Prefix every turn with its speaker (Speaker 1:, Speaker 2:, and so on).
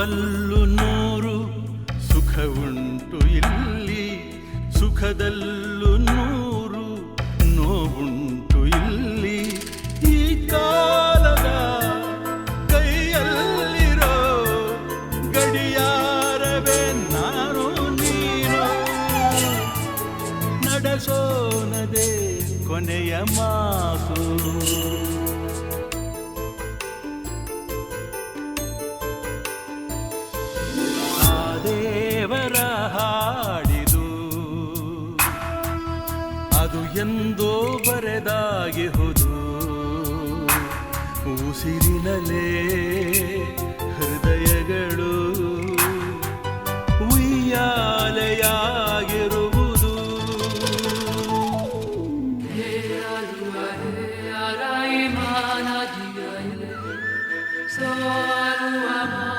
Speaker 1: Novel ನೂರು ಸುಖ ಉಂಟು ಇಲ್ಲಿ, ಸುಖದಲ್ಲೂ ನೂರು ನೋವುಂಟು ಇಲ್ಲಿ. ಈ ಕಾಲದ ಕೈಯಲ್ಲಿರೋ ಗಡಿಯಾರವೇ ನಾನು, ನೀನು. ನಡೆಸೋನದೆ ಕೊನೆಯ ಮಾತು. ಎಂದೋ ಬರೆದಾಗಿಹುದು. ಉಸಿರಿನಲೇ ಹೃದಯಗಳು ಉಯ್ಯಾಲೆಯಾಗಿರುವುದು ಸಾರುವ